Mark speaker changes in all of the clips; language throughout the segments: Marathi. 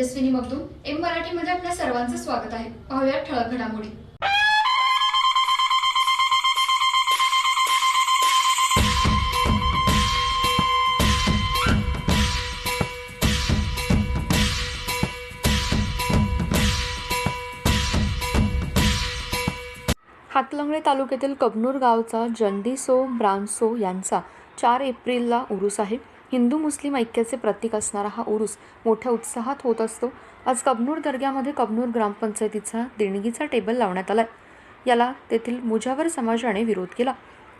Speaker 1: Tejaswini Magdum M मराठीमध्ये आपल्या सर्वांचं स्वागत आहे. पाहूया ठळक घडामोडी.
Speaker 2: हातलंगडे तालुक्यातील कबनूर गावचा जंदीसो ब्रांसो यांचा चार एप्रिलला उरूस आहे. हिंदू मुस्लिम ऐक्याचे प्रतीक असणारा हा उरूस मोठ्या उत्साहात होत असतो. आज कबनूर दर्ग्यामध्ये कबनूर ग्रामपंचायतीचा देणगीचा टेबल लावण्यात आलाय. याला तेथील मुजावर समाजाने विरोध केला.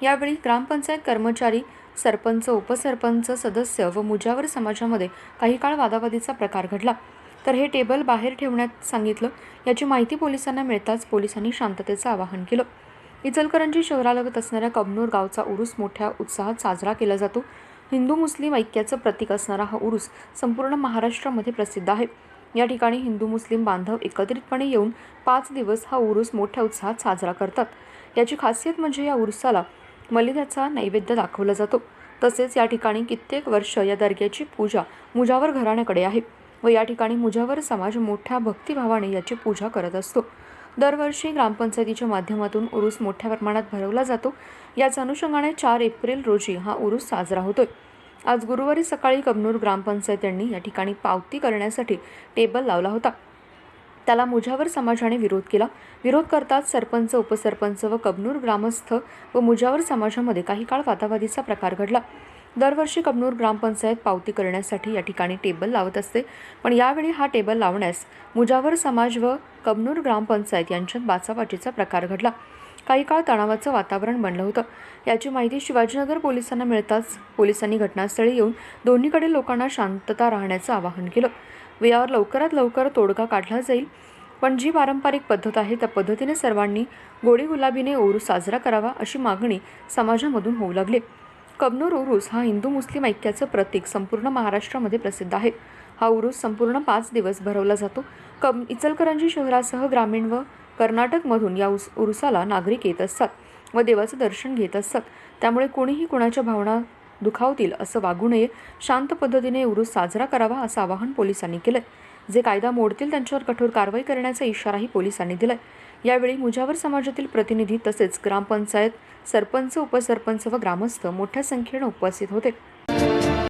Speaker 2: यावेळी ग्रामपंचायत कर्मचारी सरपंच उपसरपंच सदस्य व मुजावर समाजामध्ये काही काळ वादावादीचा प्रकार घडला. तर हे टेबल बाहेर ठेवण्यात सांगितलं. याची माहिती पोलिसांना मिळताच पोलिसांनी शांततेचं आवाहन केलं. इचलकरंजी शहरालगत असणाऱ्या कबनूर गावचा उरूस मोठ्या उत्साहात साजरा केला जातो. हिंदू मुस्लिम ऐक्याचं प्रतीक असणारा हा उरूस संपूर्ण महाराष्ट्रामध्ये प्रसिद्ध आहे. या ठिकाणी हिंदू मुस्लिम बांधव एकत्रितपणे येऊन पाच दिवस हा उरूस मोठ्या उत्साहात साजरा करतात. याची खासियत म्हणजे या उरुसाला मलिदाचा नैवेद्य दाखवला जातो. तसेच या ठिकाणी कित्येक वर्ष या दर्ग्याची पूजा मुजावर घराण्याकडे आहे व या ठिकाणी मुजावर समाज मोठ्या भक्तिभावाने याची पूजा करत असतो. दरवर्षी ग्रामपंचायतीच्या माध्यमातून उरूस मोठ्या प्रमाणात भरवला जातो. याच अनुषंगाने चार एप्रिल रोजी हा उरूस साजरा होतोय. आज गुरुवारी सकाळी कबनूर ग्रामपंचायत यांनी या ठिकाणी पावती करण्यासाठी टेबल लावला होता. त्याला मुजावर समाजाने विरोध केला. विरोध करताच सरपंच उपसरपंच व कबनूर ग्रामस्थ व मुजावर समाजामध्ये काही काळ वादावादीचा प्रकार घडला. दरवर्षी कबनूर ग्रामपंचायत पावती करण्यासाठी या ठिकाणी टेबल लावत असते. पण यावेळी हा टेबल लावण्यास मुजावर समाज व कबनूर ग्रामपंचायत यांच्यात बाचाबाचीचा प्रकार घडला. काही काळ तणावाचं वातावरण बनलं होतं. याची माहिती शिवाजीनगर पोलिसांना मिळताच पोलिसांनी घटनास्थळी येऊन दोन्हीकडील लोकांना शांतता राहण्याचं आवाहन केलं. व यावर लवकरात लवकर तोडगा काढला जाईल पण जी पारंपरिक पद्धत आहे त्या पद्धतीने सर्वांनी गोडी गुलाबीने ओरूस साजरा करावा अशी मागणी समाजामधून होऊ लागली. कबनूर ओरूस हा हिंदू मुस्लिम ऐक्याचं प्रतीक संपूर्ण महाराष्ट्रामध्ये प्रसिद्ध आहे. हा उरूस संपूर्ण पाच दिवस भरवला जातो. कब इचलकरंजी शहरासह ग्रामीण व कर्नाटकमधून या उस उरुसाला नागरिक येत असतात व देवाचं दर्शन घेत असतात. त्यामुळे कोणीही कुणाच्या भावना दुखावतील असं वागू नये. शांत पद्धतीने उरूस साजरा करावा असं आवाहन पोलिसांनी केलं जे कायदा मोडतील त्यांच्यावर कठोर कारवाई करण्याचा इशाराही पोलिसांनी दिलाय. यावेळी मुजावर समाजातील प्रतिनिधी तसेच ग्रामपंचायत सरपंच उपसरपंच व ग्रामस्थ मोठ्या संख्येनं उपस्थित होते.